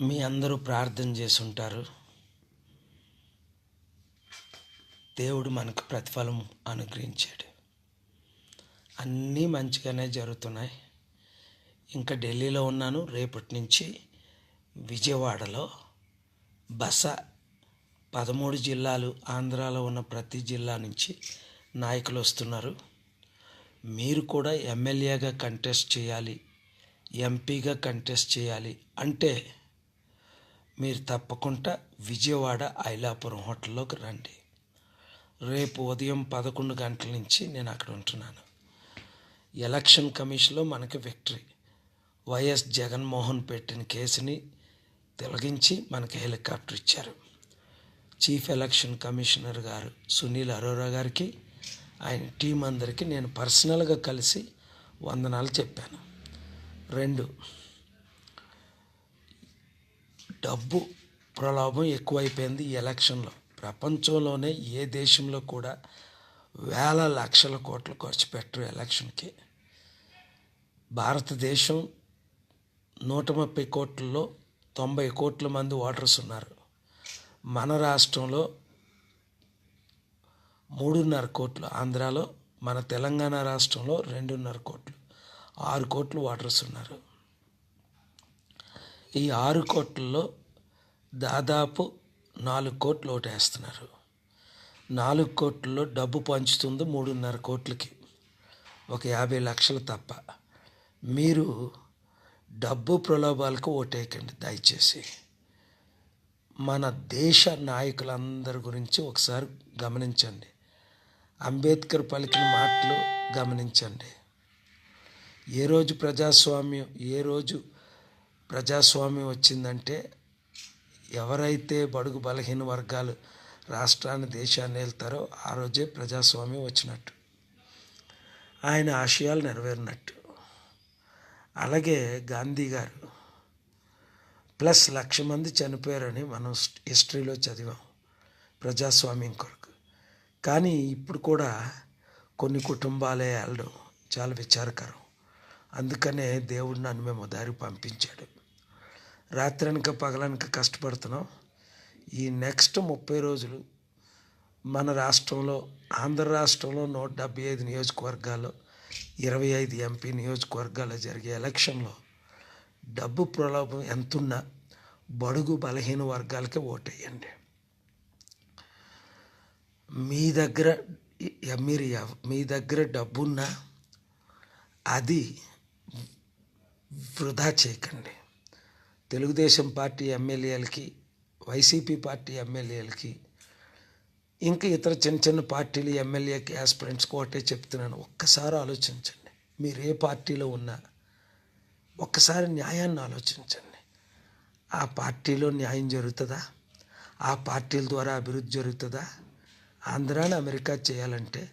మీ అందరూ ప్రార్థన చేసుంటారు. దేవుడు మనకు ప్రతిఫలం అనుగ్రహించాడు. అన్నీ మంచిగానే జరుగుతున్నాయి. ఇంకా ఢిల్లీలో ఉన్నాను. రేపటి నుంచి విజయవాడలో బస పదమూడు జిల్లాలు ఆంధ్రాలో ఉన్న ప్రతి జిల్లా నుంచి నాయకులు వస్తున్నారు. మీరు కూడా ఎమ్మెల్యేగా కంటెస్ట్ చేయాలి ఎంపీగా కంటెస్ట్ చేయాలి అంటే మీరు తప్పకుండా విజయవాడ ఐలాపురం హోటల్లోకి రండి. రేపు ఉదయం పదకొండు గంటల నుంచి నేను అక్కడ ఉంటున్నాను. ఎలక్షన్ కమిషన్లో మనకి విక్టరీ. వైఎస్ జగన్మోహన్ పెట్టిన కేసుని తొలగించి మనకి హెలికాప్టర్ ఇచ్చారు. చీఫ్ ఎలక్షన్ కమిషనర్ గారు సునీల్ అరోరా గారికి ఆయన టీం అందరికీ నేను పర్సనల్గా కలిసి వందనాలు చెప్పాను. రెండు డబ్బు ప్రలోభం ఎక్కువైపోయింది ఈ ఎలక్షన్లో. ప్రపంచంలోనే ఏ దేశంలో కూడా వేల లక్షల కోట్లు ఖర్చు పెట్టరు ఎలక్షన్కి. భారతదేశం నూట ముప్పై కోట్లలో తొంభై కోట్ల మంది ఓటర్స్ ఉన్నారు. మన రాష్ట్రంలో మూడున్నర కోట్లు ఆంధ్రాలో మన తెలంగాణ రాష్ట్రంలో రెండున్నర కోట్లు ఆరు కోట్లు ఓటర్స్ ఉన్నారు. ఈ ఆరు కోట్లలో దాదాపు నాలుగు కోట్లు ఓటేస్తున్నారు. నాలుగు కోట్లలో డబ్బు పంచుతుంది మూడున్నర కోట్లకి. ఒక యాభై లక్షలు తప్ప. మీరు డబ్బు ప్రలోభాలకు ఓటేయకండి దయచేసి. మన దేశ నాయకులందరి గురించి ఒకసారి గమనించండి. అంబేద్కర్ పలికిన మాటలు గమనించండి. ఏ రోజు ప్రజాస్వామ్యం ఏ రోజు ప్రజాస్వామ్యం వచ్చిందంటే ఎవరైతే బడుగు బలహీన వర్గాలు రాష్ట్రాన్ని దేశాన్ని వెళ్తారో ఆ రోజే ప్రజాస్వామ్యం వచ్చినట్టు. ఆయన ఆశయాలు నెరవేరినట్టు. అలాగే గాంధీ గారు ప్లస్ లక్ష మంది చనిపోయారని మనం హిస్టరీలో చదివాం ప్రజాస్వామ్యం కొరకు. కానీ ఇప్పుడు కూడా కొన్ని కుటుంబాలే వెళ్ళడం చాలా విచారకరం. అందుకనే దేవుడు నన్ను మేము దారి పంపించాడు. రాత్రనక పగలనక కష్టపడుతున్నాం. ఈ నెక్స్ట్ ముప్పై రోజులు మన రాష్ట్రంలో ఆంధ్ర రాష్ట్రంలో నూట డెబ్బై ఐదు నియోజకవర్గాల్లో ఇరవై ఐదు ఎంపీ నియోజకవర్గాల్లో జరిగే ఎలక్షన్లో డబ్బు ప్రలోభం ఎంతున్నా బడుగు బలహీన వర్గాలకే ఓటేయండి. మీ దగ్గర మీరు మీ దగ్గర డబ్బున్నా అది వృధా చేయకండి. తెలుగుదేశం పార్టీ ఎమ్మెల్యేలకి వైసీపీ పార్టీ ఎమ్మెల్యేలకి ఇంకా ఇతర చిన్న చిన్న పార్టీలు ఎమ్మెల్యేకి యాస్పిరెంట్స్కి ఒకటే చెప్తున్నాను. ఒక్కసారి ఆలోచించండి. మీరు ఏ పార్టీలో ఉన్నా ఒక్కసారి న్యాయాన్ని ఆలోచించండి. ఆ పార్టీలో న్యాయం జరుగుతుందా? ఆ పార్టీల ద్వారా అభివృద్ధి జరుగుతుందా? ఆంధ్రాని అమెరికా చేయాలంటే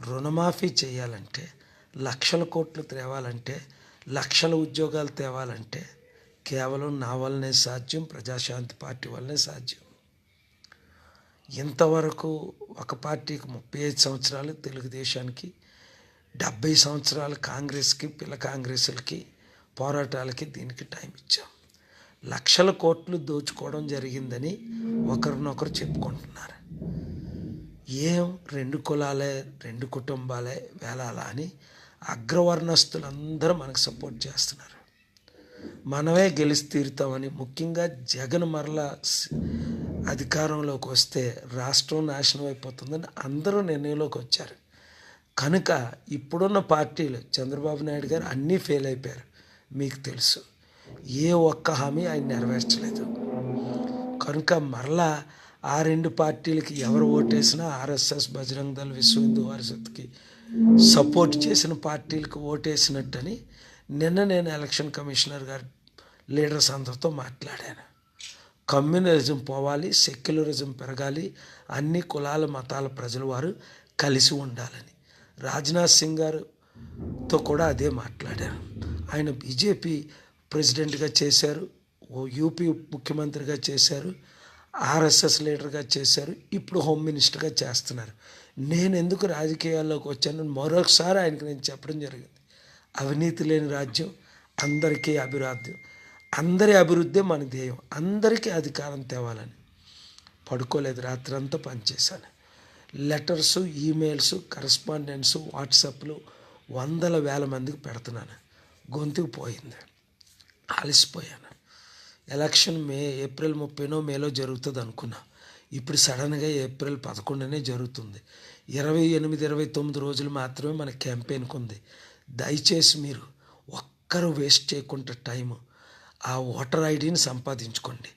రుణమాఫీ చేయాలంటే లక్షల కోట్లు తేవాలంటే లక్షల ఉద్యోగాలు తేవాలంటే కేవలం నా వల్లనే సాధ్యం ప్రజాశాంతి పార్టీ వల్లనే సాధ్యం. ఇంతవరకు ఒక పార్టీకి ముప్పై ఐదు సంవత్సరాలు తెలుగుదేశానికి డెబ్బై సంవత్సరాలు కాంగ్రెస్కి పిల్ల కాంగ్రెస్లకి పోరాటాలకి దీనికి టైం ఇచ్చాం. లక్షల కోట్లు దోచుకోవడం జరిగిందని ఒకరినొకరు చెప్పుకుంటున్నారు. ఏం రెండు కులాలే రెండు కుటుంబాలే వేలాలా అని అగ్రవర్ణస్తులందరూ మనకు సపోర్ట్ చేస్తున్నారు. మనమే గెలిచి తీరుతామని ముఖ్యంగా జగన్ మరలా అధికారంలోకి వస్తే రాష్ట్రం నాశనం అయిపోతుందని అందరూ నిర్ణయంలోకి వచ్చారు. కనుక ఇప్పుడున్న పార్టీలు చంద్రబాబు నాయుడు గారు అన్నీ ఫెయిల్ అయిపోయారు. మీకు తెలుసు ఏ ఒక్క హామీ ఆయన నెరవేర్చలేదు. కనుక మరలా ఆ రెండు పార్టీలకి ఎవరు ఓటేసినా ఆర్ఎస్ఎస్ బజరంగ దళ్ విశ్వ హిందూ పరిషత్కి సపోర్ట్ చేసిన పార్టీలకు ఓటేసినట్టని నిన్న నేను ఎలక్షన్ కమిషనర్ గారు లీడర్స్ అందరితో మాట్లాడాను. కమ్యూనలిజం పోవాలి సెక్యులరిజం పెరగాలి అన్ని కులాల మతాల ప్రజల వారు కలిసి ఉండాలని. రాజ్నాథ్ సింగ్ గారుతో కూడా అదే మాట్లాడాను ఆయన బీజేపీ ప్రెసిడెంట్గా చేశారు ఓ యూపీ ముఖ్యమంత్రిగా చేశారు ఆర్ఎస్ఎస్ లీడర్గా చేశారు ఇప్పుడు హోమ్ మినిస్టర్గా చేస్తున్నారు. నేను ఎందుకు రాజకీయాల్లోకి వచ్చాను మరొకసారి ఆయనకు నేను చెప్పడం జరిగింది. అవినీతి లేని రాజ్యం అందరికీ అభిరాధ్యం. అందరి అభివృద్ధి మన ధ్యేయం అందరికీ అధికారం తేవాలని. పడుకోలేదు రాత్రంతా పనిచేశాను. లెటర్స్ ఈమెయిల్స్ కరస్పాండెన్స్ వాట్సాప్లు వందల వేల మందికి పెడుతున్నాను. గొంతుకు పోయింది. అలసిపోయాను. ఎలక్షన్ మే ఏప్రిల్ ముప్పైనో మేలో జరుగుతుంది అనుకున్నా. ఇప్పుడు సడన్గా ఏప్రిల్ పదకొండునే జరుగుతుంది. ఇరవై ఎనిమిది ఇరవై తొమ్మిది రోజులు మాత్రమే మన క్యాంపెయిన్కి ఉంది దయచేసి మీరు ఒక్కరు వేస్ట్ చేయకుండా టైము ఆ ఓటర్ ఐడిని సంపాదించుకోండి.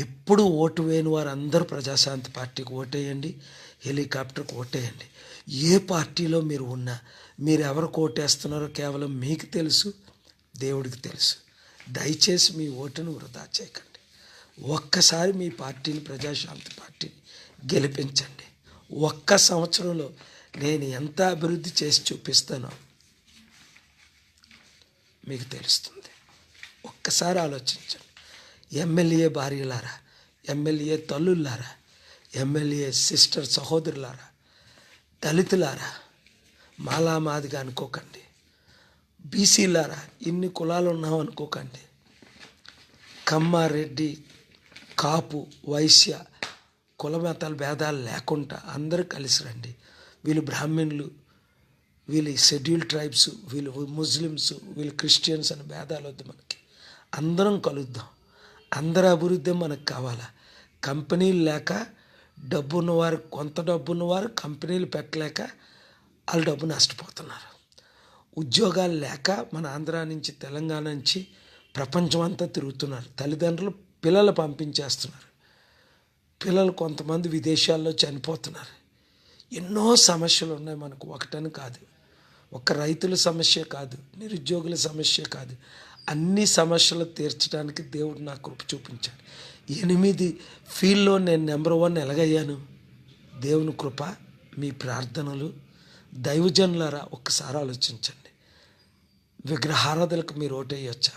ఎప్పుడు ఓటు వేయని వారు అందరూ ప్రజాశాంతి పార్టీకి ఓటేయండి హెలికాప్టర్కి ఓటేయండి. ఏ పార్టీలో మీరు ఉన్నా మీరు ఎవరికి ఓటేస్తున్నారో కేవలం మీకు తెలుసు దేవుడికి తెలుసు. దయచేసి మీ ఓటును వృధా చేయకండి. ఒక్కసారి మీ పార్టీని ప్రజాశాంతి పార్టీని గెలిపించండి. ఒక్క సంవత్సరంలో నేను ఎంత అభివృద్ధి చేసి చూపిస్తానో మీకు తెలుస్తుంది. ఒక్కసారి ఆలోచించండి. ఎమ్మెల్యే భార్యలారా ఎమ్మెల్యే తల్లులారా ఎమ్మెల్యే సిస్టర్ సహోదరులారా దళితులారా మాలా మాదిగా అనుకోకండి. బీసీలారా ఇన్ని కులాలు ఉన్నాం అనుకోకండి. కమ్మారెడ్డి కాపు వైశ్య కుల భేదాలు లేకుండా అందరూ కలిసి రండి. వీళ్ళు బ్రాహ్మణులు వీళ్ళు షెడ్యూల్ ట్రైబ్స్ వీళ్ళు ముస్లిమ్స్ వీళ్ళు క్రిస్టియన్స్ అని భేదాలు వద్దు మనకి. అందరం కలుద్దాం. అందరి అభివృద్ధి మనకు కావాలా? కంపెనీలు లేక డబ్బు ఉన్నవారు కొంత డబ్బు ఉన్నవారు కంపెనీలు పెట్టలేక వాళ్ళు డబ్బు నష్టపోతున్నారు. ఉద్యోగాలు లేక మన ఆంధ్ర నుంచి తెలంగాణ నుంచి ప్రపంచం అంతా తిరుగుతున్నారు. తల్లిదండ్రులు పిల్లలు పంపించేస్తున్నారు. పిల్లలు కొంతమంది విదేశాల్లో చనిపోతున్నారు. ఎన్నో సమస్యలు ఉన్నాయి మనకు. ఒకటని కాదు. ఒక రైతుల సమస్య కాదు నిరుద్యోగుల సమస్య కాదు. అన్ని సమస్యలు తీర్చడానికి దేవుడు నా కృప చూపించాడు. ఎనిమిది ఫీల్డ్లో నేను నెంబర్ వన్ ఎలాగయ్యాను? దేవుని కృప మీ ప్రార్థనలు. దైవజనులారా ఒక్కసారి ఆలోచించండి. విగ్రహారాధనకు మీరు ఓటేయొచ్చా?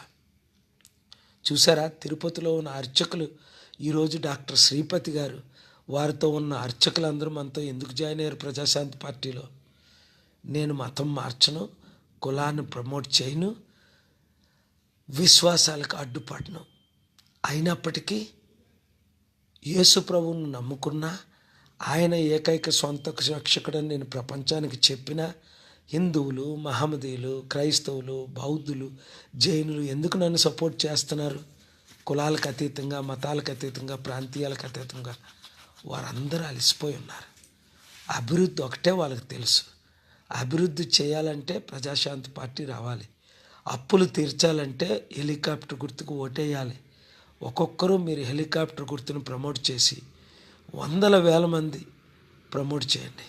చూసారా తిరుపతిలో ఉన్న అర్చకులు ఈరోజు డాక్టర్ శ్రీపతి గారు వారితో ఉన్న అర్చకులందరూ మనతో ఎందుకు జాయిన్ అయ్యారు ప్రజాశాంతి పార్టీలో? నేను మతం మార్చను కులాన్ని ప్రమోట్ చేయను విశ్వాసాలకు అడ్డుపడను. అయినప్పటికీ యేసు ప్రభువును నమ్ముకున్నా ఆయన ఏకైక సొంత రక్షకుడని నేను ప్రపంచానికి చెప్పిన హిందువులు మహమ్మదీయులు క్రైస్తవులు బౌద్ధులు జైనులు ఎందుకు నన్ను సపోర్ట్ చేస్తున్నారు? కులాలకు అతీతంగా మతాలకు అతీతంగా ప్రాంతీయాలకు అతీతంగా వారందరూ అలసిపోయి ఉన్నారు. అభివృద్ధి ఒకటే వాళ్ళకి తెలుసు. అభివృద్ధి చేయాలంటే ప్రజాశాంతి పార్టీ రావాలి. అప్పులు తీర్చాలంటే హెలికాప్టర్ గుర్తుకు ఓటేయాలి. ఒక్కొక్కరు మీరు హెలికాప్టర్ గుర్తును ప్రమోట్ చేసి వందల వేల మంది ప్రమోట్ చేయండి.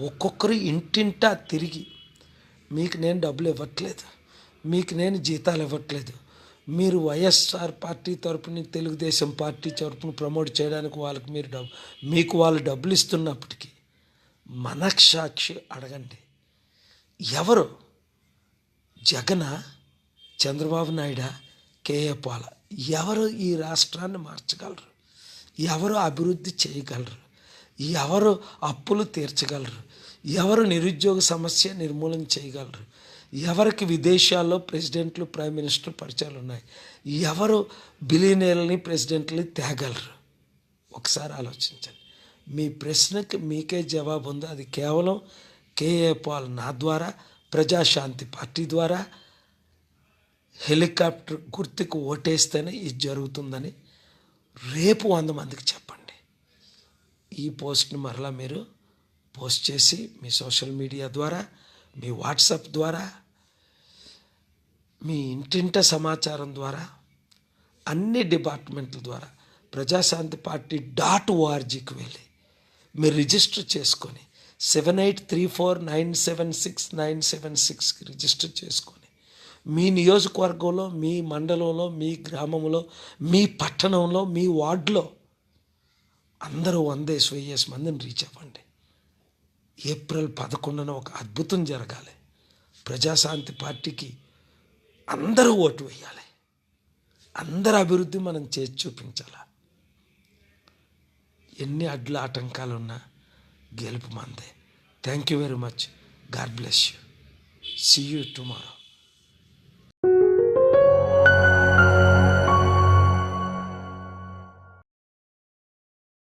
ఒక్కొక్కరు ఇంటింటా తిరిగి మీకు నేను డబ్బులు ఇవ్వట్లేదు మీకు నేను జీతాలు ఇవ్వట్లేదు మీరు వైఎస్ఆర్ పార్టీ తరపున తెలుగుదేశం పార్టీ తరపున ప్రమోట్ చేయడానికి వాళ్ళకి మీరు డబ్బు మీకు వాళ్ళు డబ్బులు ఇస్తున్నప్పటికీ మనక్షాక్షి అడగండి. ఎవరు? జగన? చంద్రబాబు నాయుడా? కేఏ పాల? ఎవరు ఈ రాష్ట్రాన్ని మార్చగలరు? ఎవరు అభివృద్ధి చేయగలరు? ఎవరు అప్పులు తీర్చగలరు? ఎవరు నిరుద్యోగ సమస్య నిర్మూలన చేయగలరు? ఎవరికి విదేశాల్లో ప్రెసిడెంట్లు ప్రైమ్ మినిస్టర్ పరిచయాలు ఉన్నాయి? ఎవరు బిలియనీర్లని ప్రెసిడెంట్లని తేగలరు? ఒకసారి ఆలోచించండి. మీ ప్రశ్నకి మీకే జవాబు ఉంది. అది కేవలం కేఏ పాల్ నా ద్వారా ప్రజాశాంతి పార్టీ ద్వారా హెలికాప్టర్ గుర్తుకు ఓటేస్తేనే ఇది జరుగుతుందని రేపు వంద మందికి చెప్పండి. ఈ పోస్ట్ని మరలా మీరు పోస్ట్ చేసి మీ సోషల్ మీడియా ద్వారా మీ వాట్సాప్ ద్వారా మీ ఇంటింట సమాచారం ద్వారా అన్ని డిపార్ట్మెంట్ల ద్వారా ప్రజాశాంతి పార్టీ డాట్ ఓఆర్జీకి వెళ్ళి మీరు రిజిస్టర్ చేసుకొని seven eight three four nine seven six nine seven సిక్స్కి రిజిస్టర్ చేసుకొని మీ నియోజకవర్గంలో మీ మండలంలో మీ గ్రామంలో మీ పట్టణంలో మీ వార్డులో అందరూ వందేసి వెయ్యేసి మందిని రీచ్ అవ్వండి. ఏప్రిల్ పదకొండున ఒక అద్భుతం జరగాలి. ప్రజాశాంతి పార్టీకి అందరూ ఓటు వేయాలి. అందరి అభివృద్ధి మనం చేసి చూపించాలి? ఎన్ని అడ్ల ఆటంకాలు ఉన్నా గెలుపు మందే. Thank you very much God bless you see you tomorrow